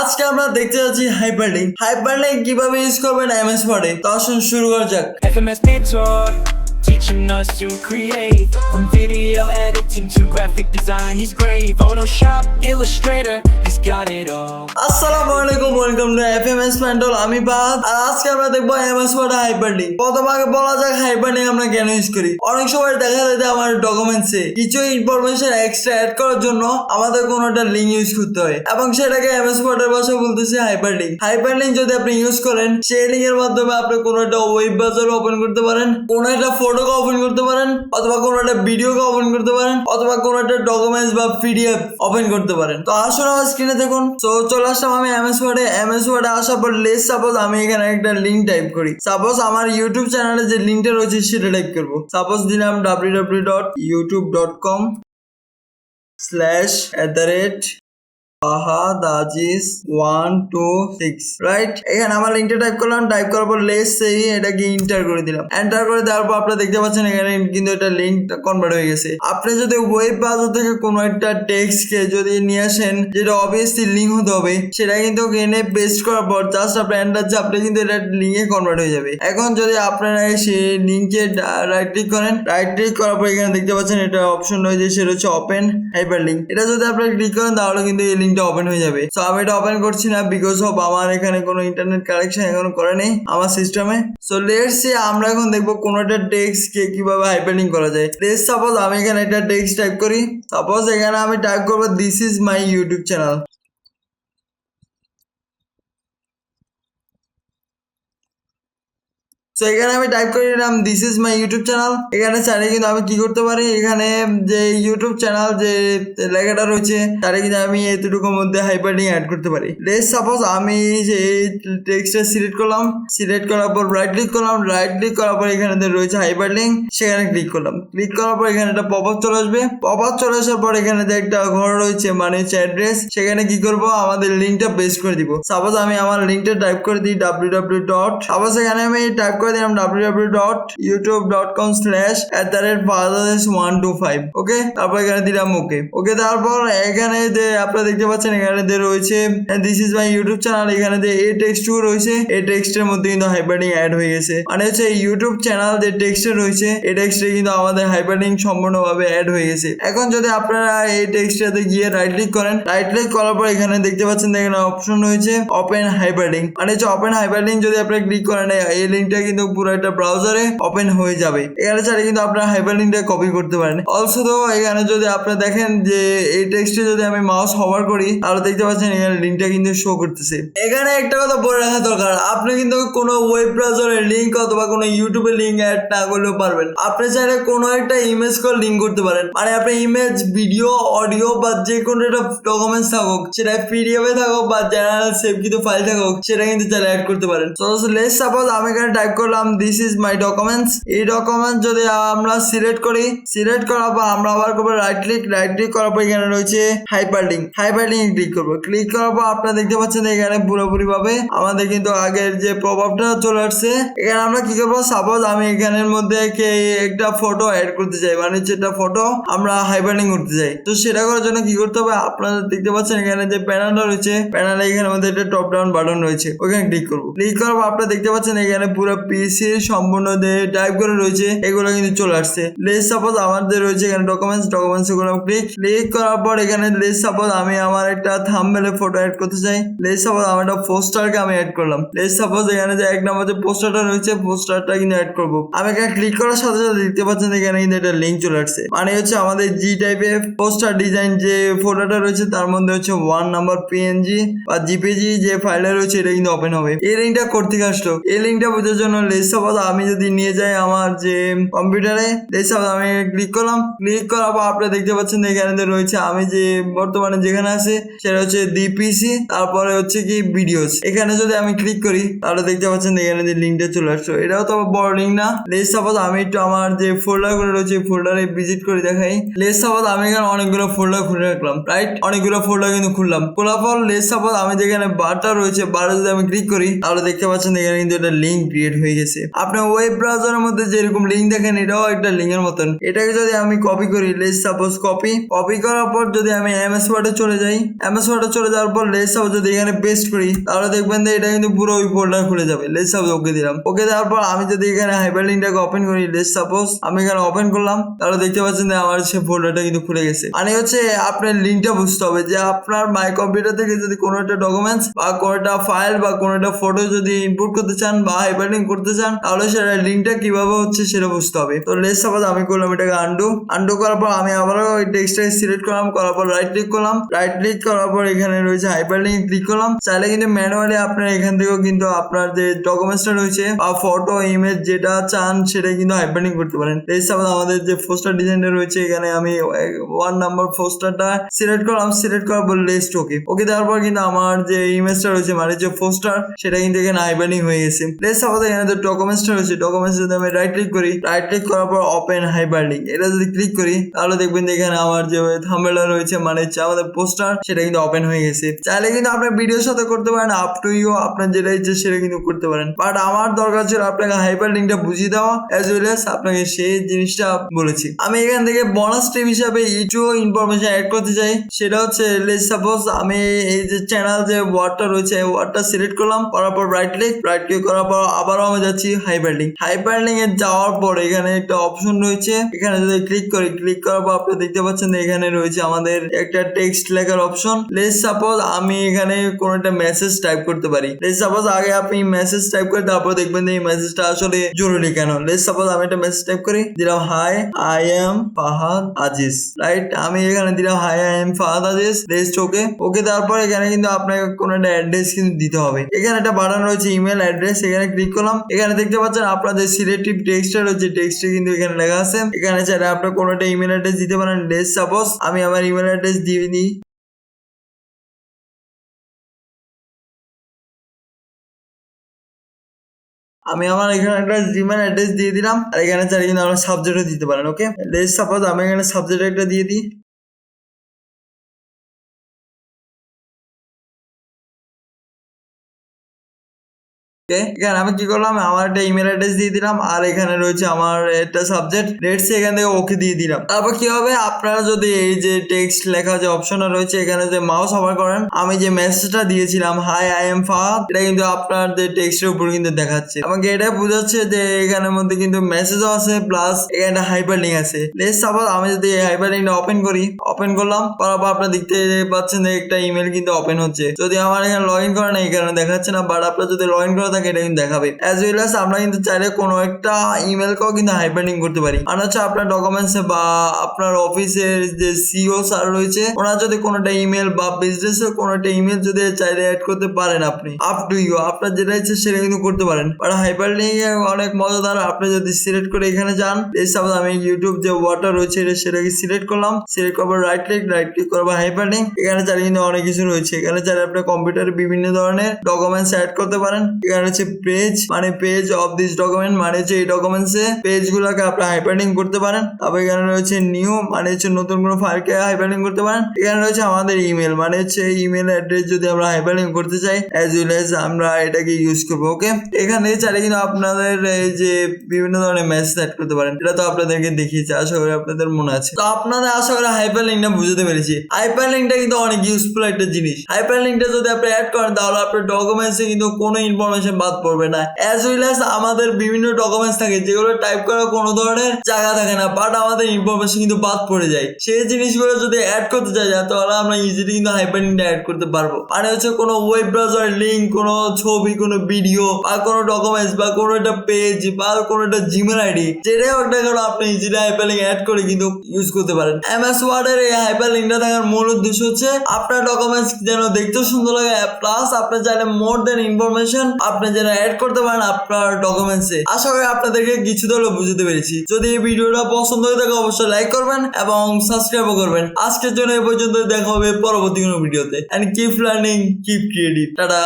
আজকে আমরা দেখতে যাচ্ছি হাইপারলিঙ্ক হাইপারলিঙ্ক কীভাবে ইউজ করবেন? এমএস ওয়ার্ডে তো আসুন শুরু করা যাক। FMS teaching us to create from video editing to graphic design. He's great. Photoshop, Illustrator, he's got it all. আসসালামু আলাইকুম ওয়েলকাম টু এফএমএস প্যান্ডল আমি বাদ আর আজকে আমরা দেখব এমএস ওয়ার্ড হাইপারলিঙ্ক প্রথম আগে বলা যাক হাইপারলিঙ্ক আমরা কেন ইউজ করি অনেক সময় দেখা যায় যে আমার ডকুমেন্টসে কিছু ইনফরমেশন এক্সট্রা অ্যাড করার জন্য আমাদের কোনো একটা লিঙ্ক ইউজ করতে হয় এবং সেটাকে এমএস ওয়ার্ডের ভাষায় বলতেছে হাইপারলিঙ্ক হাইপারলিঙ্ক যদি আপনি ইউজ করেন সেই লিঙ্কের মাধ্যমে আপনি কোনো একটা ওয়েব ব্রাউজার ওপেন করতে পারেন কোনো একটা ফটোকে ওপেন করতে পারেন, অথবা কোনো একটা ভিডিওকে ওপেন করতে পারেন, অথবা কোনো একটা ডকুমেন্টস বা পিডিএফ ওপেন করতে পারেন। তো আসুন আমার স্ক্রিনে দেখুন। তো চলে আসলাম আমি এমএস ওয়ার্ডে এমএস ওয়ার্ডে আসার পর লেস সাপোজ আমি এখানে একটা লিঙ্ক টাইপ করি। সাপোজ আমার ইউটিউব চ্যানেলে যে লিঙ্কটা রয়েছে সেটা টাইপ করব। সাপোজ দিলাম W W dot YouTube dot com slash at the rate Ahad one two six right এখানে আমার টাইপ করলাম টাইপ করার পর লেস এটাকে ইন্টার করে দিলাম। এন্টার করে আপনারা দেখতে পাচ্ছেন এখানে কিন্তু এটা লিঙ্ক কনভার্ট হয়ে গেছে। আপনি যদি ওয়েব থেকে কোনো একটা টেক্সটকে যদি নিয়ে আসেন, যেটা অবভিয়াসলি লিঙ্ক হতে হবে, সেটা কিন্তু এনে পেস্ট করার পর জাস্ট আপনি এন্টার চাপলে কিন্তু এটা লিঙ্কে কনভার্ট হয়ে যাবে। এখন যদি আপনারা সেই লিঙ্কে রাইট ক্লিক করেন রাইট ক্লিক করার পর এখানে দেখতে পাচ্ছেন এটা অপশন রয়েছে, সেটা হচ্ছে ওপেন হাইপার লিঙ্ক এটা যদি আপনারা ক্লিক করেন, তাহলে কিন্তু এই লিঙ্কটা ওপেন হয়ে যাবে। সো আমি এটা ওপেন করছি না বিকজ অফ আমার এখানে কোনো ইন্টারনেট কানেকশন এখনও করে নেই আমার সিস্টেমে সো লেটস সে আমরা এখন দেখব কোনো একটা টেক্সট কে কীভাবে হাইপার করা যায়। লেটস সাপোজ আমি এখানে একটা টেক্সট টাইপ করি। সাপোজ এখানে আমি টাইপ করব this is my YouTube channel তো এখানে আমি টাইপ করে নিলাম this is my YouTube channel এখানে চাইলে কিন্তু আমি কি করতে পারি? এখানে যে ইউটিউব চ্যানেল যে লেখাটা রয়েছে তাহলে কিন্তু আমি এতটুকুর মধ্যে হাইপারলিং অ্যাড করতে পারি। লেস সাপোজ আমি যে টেক্সটটা সিলেক্ট করলাম। সিলেক্ট করার পর রাইট ক্লিক করলাম। রাইট ক্লিক করার পর এখানে রয়েছে হাইপারলিং সেখানে ক্লিক করলাম। ক্লিক করার পর এখানে একটা পপ আপ চলে আসবে। পপ আপ চলে আসার পর এখানে যে একটা ঘর রয়েছে মানে হচ্ছে অ্যাড্রেস সেখানে কি করব? আমাদের লিঙ্কটা পেস্ট করে দিব। সাপোজ আমি আমার লিঙ্কটা টাইপ করে দিই ডাব্লিউ ডাব্লিউ ডট সাপোজ এখানে আমি টাইপ করে দিলাম W W dot YouTube dot com slash at the rate Bangladesh one two five okay তারপর এখানে দিলাম ওকে ওকে তারপর এখানে যে আপনারা দেখতে পাচ্ছেন, এখানে যে রয়েছে this is my YouTube channel এখানে যে এই টেক্সট রয়েছে এই টেক্সটের মধ্যে কিন্তু হাইপারলিং অ্যাড হয়ে গেছে। মানে হচ্ছে ইউটিউব চ্যানেল যে টেক্সটে রয়েছে এই টেক্সটে কিন্তু আমাদের হাইপারলিং সম্পূর্ণভাবে অ্যাড হয়ে গেছে। এখন যদি আপনারা এই টেক্সটটাতে গিয়ে রাইট ক্লিক করেন রাইট ক্লিক করার পর এখানে দেখতে পাচ্ছেন এখানে অপশন রয়েছে ওপেন হাইপারলিং মানে হচ্ছে ওপেন হাইপারলিং যদি আপনারা ক্লিক করেন, এই লিঙ্কটা কিন্তু পুরো একটা ব্রাউজারে ওপেন হয়ে যাবে। এখানে চাইলে কিন্তু আপনারা হাইপারলিংকটা কপি করতে পারেন। অলসো তো এখানে যদি আপনারা দেখেন যে এই টেক্সটে যদি আমি মাউস হভার করি, তাহলে দেখতে পাচ্ছেন এখানে লিঙ্কটা কিন্তু শো করতেছে। এখানে একটা কথা বলে রাখা দরকার। আপনি কিন্তু কোনো ওয়েব ব্রাউজারের লিঙ্ক অথবা কোনো ইউটিউবের লিঙ্ক অ্যাড না করলেও পারবেন। আপনি চাইলে কোনো একটা ইমেজ কল লিঙ্ক করতে পারেন। মানে আপনি ইমেজ ভিডিও অডিও বা যে কোনো একটা ডকুমেন্টস থাকুক, সেটা পিডিএফ থাকুক বা জেনারেল সেভ কিন্তু ফাইল থাকুক, সেটা কিন্তু চাইলে অ্যাড করতে পারেন। তো লেস সাপোজ আমি এখানে টাইপ করলাম দিস ইজ মাই ডকুমেন্টস এই ডকুমেন্টস যদি আমরা সিলেক্ট করি সিলেক্ট করার পর আমরা আবার করব রাইট ক্লিক রাইট ক্লিক করার পর এখানে রয়েছে hyper link hyper link click করব। ক্লিক করার পর আপনারা দেখতে পাচ্ছেন এখানে পুরোপুরি ভাবে আমাদের কিন্তু আগের যে প্রভাবটা চলে আসছে। এখানে আমরা কি করব? সাপোজ আমি এখানের মধ্যে একটা ফটো অ্যাড করতে চাই মানে যেটা ফটো আমরা হাইপার লিঙ্ক করতে চাই। তো সেটা করার জন্য কি করতে হবে? আপনারা দেখতে পাচ্ছেন এখানে যে প্যানেলটা রয়েছে প্যানেলে এখানে মধ্যে একটা টপ ডাউন বাটন রয়েছে। ওখানে ক্লিক করব। ক্লিক করার পর আপনারা দেখতে পাচ্ছেন এখানে পুরো পিসি সম্পূর্ণ টাইপ করে রয়েছে, এগুলো কিন্তু চলে আসছে। লেস সাপোজ আমাদের রয়েছে এখানে ডকুমেন্টস ডকুমেন্টস এগুলো ক্লিক ক্লিক করার পর এখানে লেস সাপোজ আমি আমার একটা থাম্বনেলে ফটো অ্যাড করতে চাই। লেস সাপোজ আমার একটা পোস্টারকে আমি অ্যাড করলাম। লেস সাপোজ এখানে যে এক নম্বর যে পোস্টারটা রয়েছে পোস্টারটা কিন্তু অ্যাড করব। আমি এখানে ক্লিক করার সাথে সাথে দেখতে পাচ্ছেন এখানে কিন্তু একটা লিঙ্ক চলে আসছে। মানে হচ্ছে আমাদের জি টাইপের পোস্টার ডিজাইন যে ফটোটা রয়েছে, তার মধ্যে হচ্ছে ওয়ান নাম্বার পিএনজি বা জিপিজি যে ফাইলটা রয়েছে, এটা কিন্তু ওপেন হবে। এই লিঙ্কটা করতে আসলো? এই লিঙ্কটা বোঝার জন্য সাপোজ আমি যদি নিয়ে যাই আমার যে কম্পিউটারে সাপোজ আমি ক্লিক করলাম। ক্লিক করার পর আপনারা দেখতে পাচ্ছেন এখানে রয়েছে আমি যে বর্তমানে যেখানে আছে, সেটা হচ্ছে ডিপিসি তারপরে হচ্ছে কি ভিডিওস এখানে যদি আমি ক্লিক করি, তাহলে দেখতে পাচ্ছেন এখানে যে লিঙ্কটা চলে আসলো এটাও তো বড় লিঙ্ক না। লেস সাপোজ আমি একটু আমার যে ফোল্ডারগুলো রয়েছে ফোল্ডারে ভিজিট করে দেখাই। লেস সাপোজ আমি এখানে অনেকগুলো ফোল্ডার খুলে রাখলাম রাইট অনেকগুলো ফোল্ডার কিন্তু খুললাম। খোলার পর লেস সাপোজ আমি যেখানে বারটা রয়েছে বারে যদি আমি ক্লিক করি, তাহলে দেখতে পাচ্ছেন এখানে কিন্তু একটা লিঙ্ক ক্রিয়েট হয়ে হয়ে গেছে। আপনার ওয়েব ব্রাউজারের মধ্যে যেরকম লিঙ্ক দেখেন, এটাও একটা লিঙ্কের মতন। এটাকে যদি আমি কপি করি লেস সাপোজ কপি কপি করার পর যদি আমি এমএস ওয়ার্ডে চলে যাই এমএস ওয়ার্ডে চলে যাওয়ার পর লেস সাপোজ যদি এখানে পেস্ট করি, তাহলে দেখবেন যে এটা কিন্তু পুরো ওই ফোল্ডার খুলে যাবে। লেস সাপোজ ওকে দিলাম। ওকে দেওয়ার পর আমি যদি এখানে হাইপার লিঙ্কটাকে ওপেন করি লেস সাপোজ আমি এখানে ওপেন করলাম, তাহলে দেখতে পাচ্ছেন যে আমার সে ফোল্ডারটা কিন্তু খুলে গেছে। মানে হচ্ছে আপনার লিঙ্কটা বুঝতে হবে যে আপনার মাই কম্পিউটার থেকে যদি কোনো একটা ডকুমেন্টস বা কোনো একটা ফাইল বা কোনো একটা ফটো যদি ইনপুট করতে চান বা হাইপার লিঙ্ক করতে চান, তাহলে সেটা লিঙ্কটা কীভাবে হচ্ছে সেটা বুঝতে হবে। তো লেস সাপোজ আমি করলাম এটাকে আন্ডু আন্ডু করার পর আমি আবারও ওই টেক্সটটাকে সিলেক্ট করলাম, করার পর রাইট ক্লিক করলাম। রাইট ক্লিক করার পর এখানে রয়েছে হাইপার লিঙ্ক ক্লিক করলাম। চাইলে কিন্তু ম্যানুয়ালি আপনার এখান থেকেও কিন্তু আপনার যে ডকুমেন্টসটা রয়েছে বা ফটো ইমেজ যেটা চান সেটা কিন্তু হাইপার লিঙ্ক করতে পারেন। এই সাপোজ আমাদের যে পোস্টার ডিজাইনটা রয়েছে, এখানে আমি ওয়ান নাম্বার পোস্টারটা সিলেক্ট করলাম। সিলেক্ট করার পর লেস্ট ওকে ওকে দেওয়ার পর কিন্তু আমার যে ইমেজটা রয়েছে মানে যে পোস্টার সেটা কিন্তু এখানে হাইপারলিং হয়ে গেছে। লেস সাপোজ এখানে যে ডকুমেন্টসটা রয়েছে ডকুমেন্টস যদি আমি রাইট ক্লিক করি রাইট ক্লিক করার পর ওপেন হাইপারলিং এটা যদি ক্লিক করি, তাহলে দেখবেন যে এখানে আমার যে থাম্বেলা রয়েছে মানে হচ্ছে আমাদের পোস্টার সেটা কিন্তু ওপেন হয়ে গেছে। চাইলে কিন্তু আপনার ভিডিওর সাথে করতে পারেন আপ টু ইউ আপনার যেটা ইচ্ছে সেটা কিন্তু করতে পারেন। বাট আমার দরকার ছিল আপনাকে হাইপার লিঙ্কটা বুঝিয়ে দেওয়া অ্যাজ ওয়েল এস আপনাকে সেই জিনিসটা বলেছি। আমি এখান থেকে বোনাস টিপ হিসাবে কিছু ইনফরমেশন অ্যাড করতে চাই। সেটা হচ্ছে লেট সাপোজ আমি এই যে চ্যানেল যে ওয়ার্ডটা রয়েছে ওয়ার্ডটা সিলেক্ট করলাম, করার পর রাইট ক্লিক রাইট ক্লিক করার পর আবারও আমি যাচ্ছি হাইপার লিঙ্ক হাইপার লিঙ্ক যাওয়ার পর এখানে একটা অপশন রয়েছে। এখানে যদি ক্লিক করি, ক্লিক করার পর আপনি দেখতে পাচ্ছেন এখানে রয়েছে আমাদের একটা টেক্সট লেখার অপশন। লেট সাপোজ আমি এখানে কোনো একটা মেসেজ টাইপ করতে পারি। লেট সাপোজ আগে আপনি মেসেজ টাইপ করে তারপর দেখবেন এই মেসেজটা আসলে জরুরি কেন? লেট সাপোজ আমি একটা মেসেজ টাইপ করি, দিলাম hi I am Fahad Aziz right আমি এখানে দিলাম hi I am Fahad Aziz least okay okay তারপর এখানে কিন্তু আপনাকে কোনো একটা অ্যাড্রেস কিন্তু দিতে হবে। এখানে একটা বাটন রয়েছে ইমেল অ্যাড্রেস এখানে ক্লিক করলাম। এখানে দেখতে পাচ্ছেন আপনাদের সিলেক্টিভ টেক্সটটা রয়েছে টেক্সটে কিন্তু এখানে লেখা আছে। এখানে চাইলে আপনার কোনো একটা ইমেল অ্যাড্রেস দিতে পারেন। লেস সাপোজ আমি আমার ইমেল অ্যাড্রেস দিয়ে দিই। আমি আমার এখানে একটা জিমেল অ্যাড্রেস দিয়ে দিলাম। আর এখানে চাইলে কিন্তু আপনার সাবজেক্টও দিতে পারেন ওকে সাপোজ আমি এখানে সাবজেক্ট একটা দিয়ে দিই। এখানে আমি কি করলাম? আমার একটা ইমেল অ্যাড্রেস দিয়ে দিলাম, আর এখানে রয়েছে আমার একটা সাবজেক্ট লেটস এখান থেকে ওকে দিয়ে দিলাম। তারপর কি হবে? আপনারা যদি এই যে টেক্সট লেখা যে অপশনটা রয়েছে, এখানে যে মাউস ওভার করেন, আমি যে মেসেজটা দিয়েছিলাম হাই আই এম ফাহাদ এটা কিন্তু আপনার যে টেক্সটের উপর কিন্তু দেখাচ্ছে। আমাকে এটা বোঝাচ্ছে যে এখানের মধ্যে কিন্তু মেসেজও আছে প্লাস এখানে হাইপার লিঙ্ক আছে। লেটস সাপোজ আমি যদি এই হাইপার লিঙ্কটা ওপেন করি ওপেন করলাম, করার পর আপনারা দেখতে পাচ্ছেন যে একটা ইমেল কিন্তু ওপেন হচ্ছে। যদি আমার এখানে লগ ইন করা নেই, এখানে দেখাচ্ছে না বাট আপনার যদি লগ ইন করা থাকে এটা কিন্তু দেখাবে। অ্যাজ ওয়েল অ্যাজ আমরা কিন্তু চাইলে কোনো একটা ইমেল ইমেলকেও কিন্তু হাইপারলিং করতে পারি। আর হচ্ছে আপনার ডকুমেন্টস বা আপনার অফিসের যে সিও স্যার রয়েছে, ওনার যদি কোনো একটা ইমেল বা বিজনেসের কোনো একটা ইমেল যদি চাইলে অ্যাড করতে পারেন আপনি। আপ টু ইউ আপনার যেটা ইচ্ছে সেটা কিন্তু করতে পারেন। আর হাইপারলিং অনেক মজাদার, আপনি যদি সিলেক্ট করে এখানে যান, এই সাপোজ আমি ইউটিউব যে ওয়াটার রয়েছে সেটাকে সিলেক্ট করলাম। সিলেক্ট করার রাইট ক্লিক রাইট ক্লিক করব হাইপারলিং এখানে চাইলে কিন্তু অনেক কিছু রয়েছে। এখানে চাইলে আপনি কম্পিউটারে বিভিন্ন ধরনের ডকুমেন্টস অ্যাড করতে পারেন। এখানে হচ্ছে পেজ মানে পেজ অফ দিস ডকুমেন্ট মানে হচ্ছে এই ডকুমেন্টসে পেজ গুলোকে আপনি হাইপারলিং করতে পারেন। তারপর এখানে রয়েছে নিউ মানে হচ্ছে নতুন কোনো ফাইলকে হাইপারলিং করতে পারেন। এখানে রয়েছে আমাদের ইমেল মানে হচ্ছে ইমেল অ্যাড্রেস যদি আমরা হাইপারলিং করতে চাই অ্যাজ ওয়েল এজ আমরা এটাকে ইউজ করব ওকে এখানে চাইলে কিন্তু আপনাদের এই যে বিভিন্ন ধরনের মেসেজ অ্যাড করতে পারেন। এটা তো আপনাদেরকে দেখিয়েছি, আশা করি আপনাদের মনে আছে। তো আপনাদের আশা করি হাইপার লিঙ্কটা বুঝতে পেরেছি। হাইপার লিঙ্কটা কিন্তু অনেক ইউজফুল একটা জিনিস। হাইপার লিঙ্কটা যদি আপনি অ্যাড করেন, তাহলে আপনার ডকুমেন্টসে কিন্তু কোনো ইনফরমেশন বাদ পড়বে না। অ্যাজ ওয়েল অ্যাজ আমাদের বিভিন্ন ডকুমেন্টস থাকে, যেগুলো টাইপ করার কোনো ধরনের জায়গা থাকে না বাট আমাদের ইনফরমেশন কিন্তু বাদ পড়ে যায়। সেই জিনিসগুলো যদি অ্যাড করতে চাই, তাহলে আমরা ইজিলি কিন্তু হাইপার অ্যাড করতে পারব। মানে হচ্ছে কোনো ওয়েব ব্রাউজার লিঙ্ক কোনো ছবি, কোনো ভিডিও বা কোনো ডকুমেন্টস বা কোনো একটা পেজ বা কোনো একটা জিমেল আইডি যেটাই হোক না কেন আপনি ইজিলি হাইপার লিঙ্ক অ্যাড করে কিন্তু ইউজ করতে পারেন। এমএস ওয়ার্ডের এই হাইপার লিঙ্কটা থাকার মূল উদ্দেশ্য হচ্ছে, আপনার ডকুমেন্টস যেন দেখতে সুন্দর লাগে প্লাস আপনি চাইলে মোর দেন ইনফরমেশন আপনি যেন অ্যাড করতে পারেন আপনার ডকুমেন্টসে আশা করি আপনাদেরকে কিছু হলেও বুঝতে পেরেছি। যদি এই ভিডিওটা পছন্দ হয়ে থাকে, অবশ্যই লাইক করবেন এবং সাবস্ক্রাইবও করবেন। আজকের জন্য এই পর্যন্ত দেখা হবে পরবর্তী কোনো ভিডিওতে। And keep learning keep creative tata.